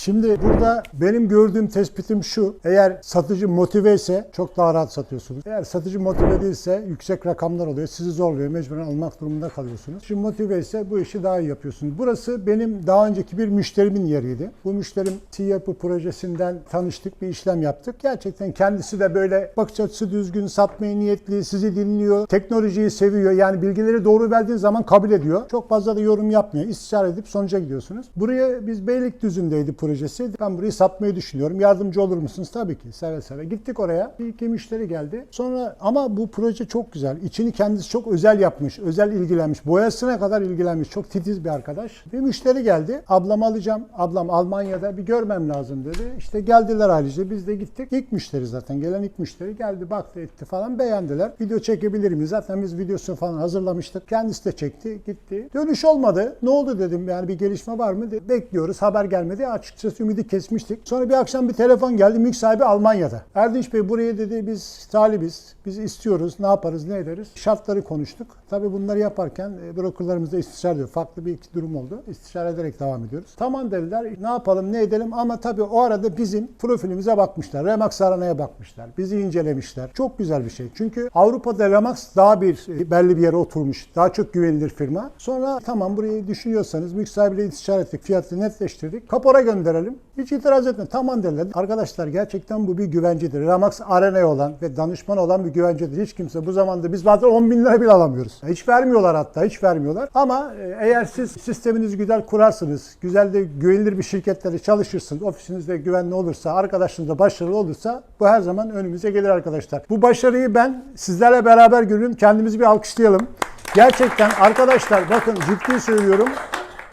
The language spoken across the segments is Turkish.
Şimdi burada benim gördüğüm tespitim şu. Eğer satıcı motive ise çok daha rahat satıyorsunuz. Eğer satıcı motive değilse yüksek rakamlar oluyor. Sizi zorluyor. Mecburen almak durumunda kalıyorsunuz. Şimdi motive ise bu işi daha iyi yapıyorsunuz. Burası benim daha önceki bir müşterimin yeriydi. Bu müşterim T-Yapı projesinden tanıştık. Bir işlem yaptık. Gerçekten kendisi de böyle bakış açısı düzgün, satmaya niyetli, sizi dinliyor. Teknolojiyi seviyor. Yani bilgileri doğru verdiğin zaman kabul ediyor. Çok fazla da yorum yapmıyor. İstişare edip sonuca gidiyorsunuz. Buraya biz Beylikdüzü'ndeydi projesi. Ben burayı satmayı düşünüyorum. Yardımcı olur musunuz? Tabii ki. Seve seve. Gittik oraya. Bir iki müşteri geldi. Sonra ama bu proje çok güzel. İçini kendisi çok özel yapmış. Özel ilgilenmiş. Boyasına kadar ilgilenmiş. Çok titiz bir arkadaş. Bir müşteri geldi. Ablam alacağım. Ablam Almanya'da bir görmem lazım dedi. İşte geldiler ailece. Biz de gittik. İlk müşteri zaten. Gelen ilk müşteri geldi baktı etti falan beğendiler. Video çekebilir miyiz? Zaten biz videosunu falan hazırlamıştık. Kendisi de çekti gitti. Dönüş olmadı. Ne oldu dedim yani bir gelişme var mı? Bekliyoruz. Haber gelmedi. Açıkçası ümidi kesmiştik. Sonra bir akşam bir telefon geldi. Mülk sahibi Almanya'da. Erdinç Bey buraya dedi biz talibiz. Biz istiyoruz. Ne yaparız ne ederiz? Şartları konuştuk. Tabii bunları yaparken e, brokerlarımızla istişare ediyor. Farklı bir iki durum oldu. İstişare ederek devam ediyoruz. Tamam dediler. Ne yapalım ne edelim ama tabii o arada bizim profilimize bakmışlar. Remax Arana'ya bakmışlar. Bizi incelemişler. Çok güzel bir şey. Çünkü Avrupa'da Remax daha bir e, belli bir yere oturmuş. Daha çok güvenilir firma. Sonra tamam burayı düşünüyorsanız mülk sahibiyle istişare ettik. Fiyatı netleştirdik. Kapora gönderelim. Hiç itiraz etme. Tamam dediler. Arkadaşlar gerçekten bu bir güvencedir. Remax Arena'ya olan ve danışman olan bir güvencedir. Hiç kimse bu zamanda biz bazen 10 bin lira bile alamıyoruz. Hiç vermiyorlar hatta. Hiç vermiyorlar. Ama e, eğer siz sisteminizi güzel kurarsınız, güzel de güvenilir bir şirketlerde çalışırsınız, ofisinizde güvenli olursa, arkadaşınız da başarılı olursa bu her zaman önümüze gelir arkadaşlar. Bu başarıyı ben sizlerle beraber görüyorum. Kendimizi bir alkışlayalım. Gerçekten arkadaşlar bakın ciddi söylüyorum.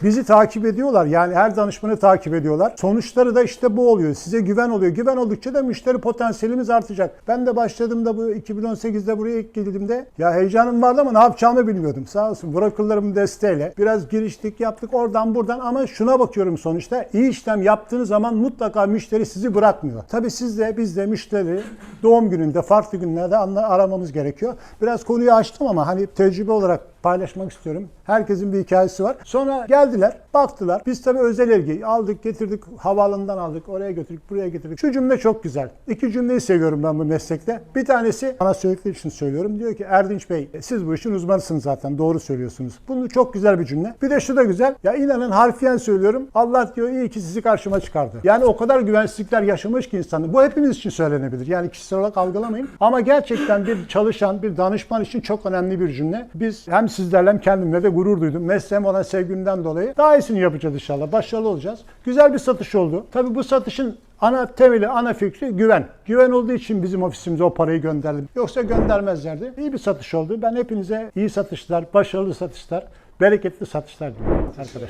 Bizi takip ediyorlar. Yani her danışmanı takip ediyorlar. Sonuçları da işte bu oluyor. Size güven oluyor. Güven oldukça da müşteri potansiyelimiz artacak. Ben de başladığımda bu 2018'de buraya ilk geldiğimde ya heyecanım vardı ama ne yapacağımı bilmiyordum. Sağ olsun brokerlarımın desteğiyle biraz giriştik yaptık oradan buradan ama şuna bakıyorum sonuçta iyi işlem yaptığınız zaman mutlaka müşteri sizi bırakmıyor. Tabii siz de biz de müşteri doğum gününde farklı günlerde aramamız gerekiyor. Biraz konuyu açtım ama hani tecrübe olarak paylaşmak istiyorum. Herkesin bir hikayesi var. Sonra geldiler, baktılar. Biz tabii özel ilgi aldık, getirdik, havaalanından aldık, oraya götürdük, buraya getirdik. Şu cümle çok güzel. İki cümleyi seviyorum ben bu meslekte. Bir tanesi bana söyledikleri için söylüyorum. Diyor ki Erdinç Bey siz bu işin uzmanısınız zaten doğru söylüyorsunuz. Bunu çok güzel bir cümle. Bir de şu da güzel. Ya inanın harfiyen söylüyorum. Allah diyor iyi ki sizi karşıma çıkardı. Yani o kadar güvensizlikler yaşamış ki insanın. Bu hepimiz için söylenebilir. Yani kişisel olarak algılamayın. Ama gerçekten bir çalışan, bir danışman için çok önemli bir cümle. Biz hem sizlerle hem kendimle de gurur duydum. Mesleğim olan sevgimden dolayı daha iyisini yapacağız inşallah. Başarılı olacağız. Güzel bir satış oldu. Tabii bu satışın ana temeli, ana fikri güven. Güven olduğu için bizim ofisimize o parayı gönderdim. Yoksa göndermezlerdi. İyi bir satış oldu. Ben hepinize iyi satışlar, başarılı satışlar, bereketli satışlar diliyorum arkadaşlar.